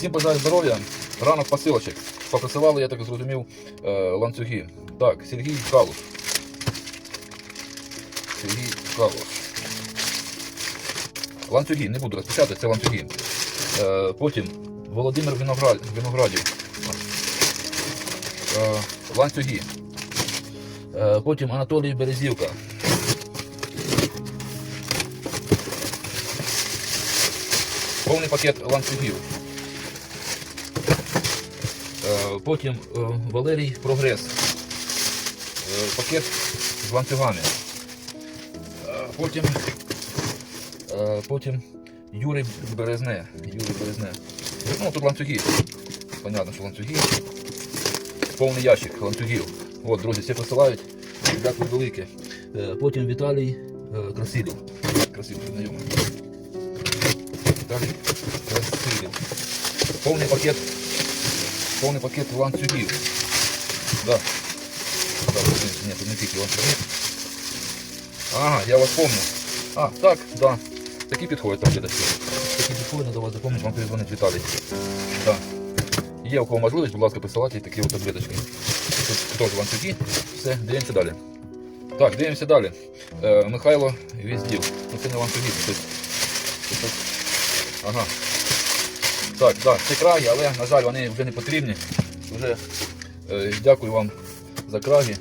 Всім бажаю здоров'я. Ранок посилочок. Поприсилали, я так зрозумів, е, ланцюги. Так, Сергій Калуш. Сергій Калуш. Ланцюги, не буду розпечатати, це ланцюги. Е, потім Володимир Виноградів. Е, ланцюги. Потім Анатолій Березівка. Повний пакет ланцюгів. Е, Потім е, Валерій Прогрес. Е, Пакет з ланцюгами. Потім, потім Юрій Березне. Юрій Березне. Ну, тут ланцюги. Понятно, що ланцюги. Повний ящик ланцюгів. От, друзі, всі посилають. Дякую велике. Потім Віталій Красилів. Красилів, знайомий. Віталій Красилів. Повний пакет. Повний пакет ланцюгів. Да. Да, ні, тут не тільки ланцюги. Ага, я вас помню. А, так, да. Такі підходять там глядачі. Такі підходять, до вас запомнити, вам перезвонить Віталій. Да. Є у кого можливість, будь ласка, присилайте такі от таблеточки. Тут теж ланцюги. Все, дивимося далі. Так, дивимося далі. Е, Михайло Віздів. Ну це не ланцюги, Ага. Так, так, це краги, але, на жаль, вони вже не потрібні. Вже е, дякую вам за краги.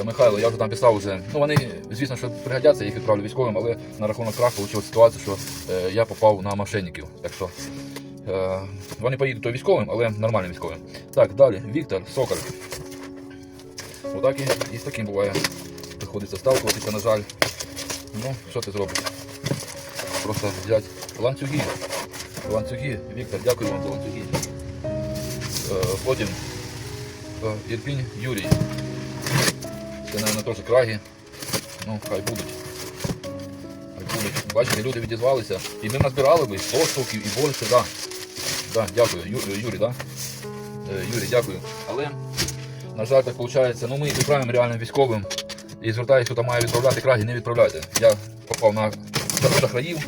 Е, Михайло, я вже там писав вже. Ну вони, звісно, що пригодяться, я їх відправлю військовим, але на рахунок крах вийшла ситуація, що е, я попав на мошенників. Так що е, вони поїдуть то військовим, але нормальним військовим. Так, далі. Віктор Соколь. Отак і, і з таким буває. Приходиться сталкуватися, на жаль. Ну, що ти зробиш? Просто взяти ланцюги. Ланцюги. Віктор, дякую вам за ланцюги. Е, потім е, Ірпінь Юрій. Це, мабуть, теж краги. Ну, хай будуть. Хай будуть. Бачите, люди відізвалися. І ми назбирали би 100 штук і більше, да. Да, дякую. Ю, Юрій, да? Е, Юрій, дякую. Але, на жаль, так виходить, ну ми відправимо реальним військовим. І звертаюся, хто там має відправляти краги, не відправляйте. Я попав на шахраїв.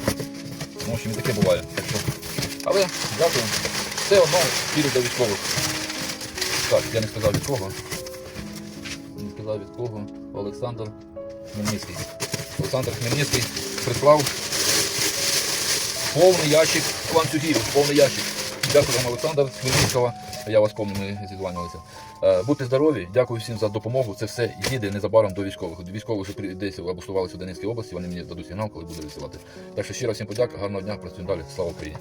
В общем, і таке буває. Так що. Але дякую. Все одно піду до військових. Так, я не сказав від кого. Не сказав від кого. Олександр Хмельницький. Олександр Хмельницький прислав повний ящик ланцюгів, повний ящик. Дякую вам, Олександр Хмельницького. Я вас пам'ятаю, ми зізванювалися. Е, Будьте здорові, дякую всім за допомогу. Це все їде незабаром до військових. Військові вже десь облаштувалися в Донецькій області, вони мені дадуть сигнал, коли буду висилати. Так що щиро всім подяка, гарного дня, працюємо далі. Слава Україні!